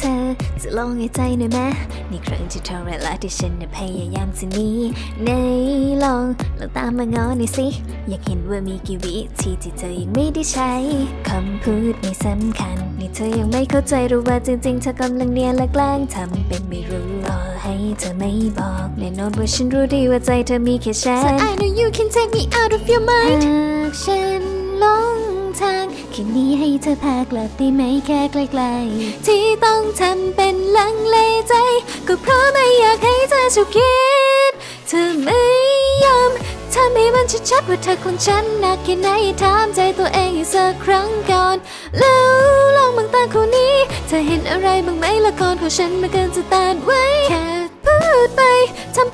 จะลองให้ใจหน่อยไหมนี่ครั้งที่เท่าไรละที่ฉันน่ะพยายามจะหนีในลองลองตามมางอหน่อยสิ อยากเห็นว่ามีกี่วิธีที่เธอยังไม่ได้ใช้คำพูดไม่สำคัญ นี่เธอยังไม่เข้าใจหรือว่าจริงๆเธอกำลังเนียนและแกล้งทำเป็นไม่รู้ต่อให้เธอไม่บอกแน่นอนว่าฉันรู้ดีว่าใจเธอมีแค่ฉัน So I know you can take me out of your mind หากฉันหลงทาง คืนนี้ให้เธอพากลับได้ไหมแค่ไกลๆ ที่ต้องทำเป็นลังเลใจ ก็เพราะไม่อยากให้เธอฉุกคิด เธอไม่ยอมทำให้มันชัดๆว่าเธอของฉันหนักแค่ไหนถามใจตัวเองอีกสักครั้งก่อน แล้วลองมองตาคู่นี้ เธอเห็นอะไรบ้างไหมละครของฉันมันเกินจะต้านไว้แค่พูดไปทำ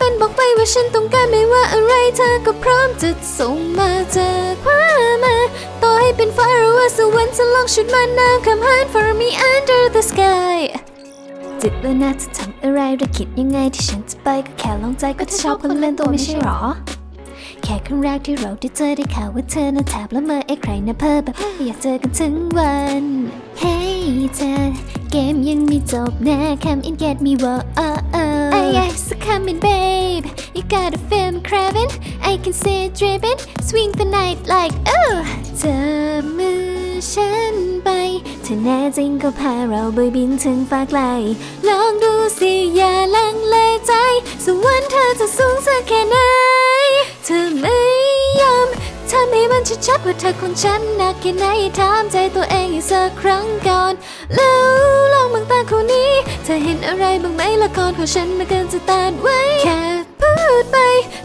ฉันต้องการไม่ว่าอะไรเธอก็พร้อมจะส่งมาเจอคว้ามาต่อให้เป็นฟ้าหรือว่าสวรรค์จะลองชุดมันน้ำคำหาน for me under the sky จิตว่าน่าจะทำอะไรหรือคิดยังไงที่ฉันจะไปก็แค่ลองใจก็จะชอบคนเล่นตัวไม่ใช่หรอ แค่ครั้งแรกที่เราได้เจอได้ข่าวว่าเธอน่ะแทบละเมอไอ้ใครนะเพ้อแบบอยากเจอกันทั้งวัน เฮ้ยเธอเกมยังไม่จบนะ Come and get me whoa oh oh I yes come in babe You got a film craving I can see it dripping Swing the night like oh เธอมือฉันไป เธอแน่จริงก็พาเราไปบินถึงฟ้าไกล ลองดูสิอย่าลังเลใจ สวรรค์เธอจะสูงสักแค่ไหน เธอไม่ยอมทำให้มันชัดๆว่าเธอของฉันหนักแค่ไหนถามใจตัวเองอีกสักครั้งก่อน แล้วลองมองตาคู่นี้ เธอเห็นอะไรบ้างไหมละครของฉันมันเกินจะตานไว้แค่ ดไป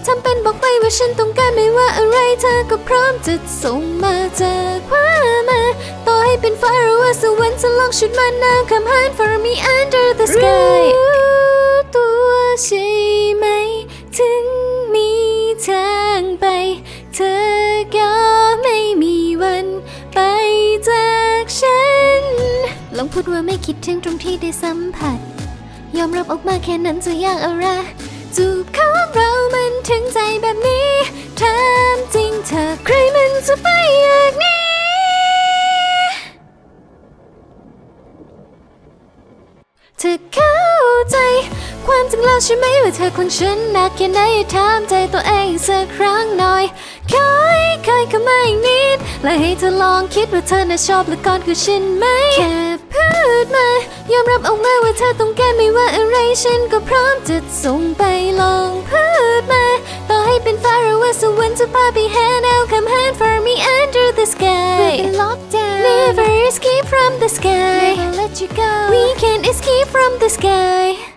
ทำเป็นบอกไปว่าฉันต้องการไม่ว่าอะไรเธอก็พร้อมจะส่งมาเจอคว้ามาต่อให้เป็นฟ้าหรือว่าสวรรค์จะลองชุดมันน้ำคำหาน for me under the sky รู้ตัวใช่ไหม ถึงมีทางไป เธอก็ไม่มีวันไปจากฉัน ลองพูดว่าไม่คิดถึงตรงที่ได้สัมผัส ยอมรับออกมาแค่นั้นจะยากอะไร จูบของเรามันถึงใจแบบนี้ถามจริงเธอใครมันจะไปอย่างนี้ เธอเข้าใจ ความจริงแล้วใช่ไหมว่าเธอคนฉันหนักแค่ไหนถามใจตัวเองสักครั้งหน่อยคอยคอยเข้ามาอีกนิด และให้เธอลองคิดว่าเธอน่ะชอบละครคือฉันไหม ฉันก็พร้อมจะส่งไปลองพูดมา ต่อให้เป็นฟ้าหรือว่าสวรรค์จะพาไปหาแนวคำหาน for me under the sky We've been locked down Never escape from the sky Never let you go We can escape from the sky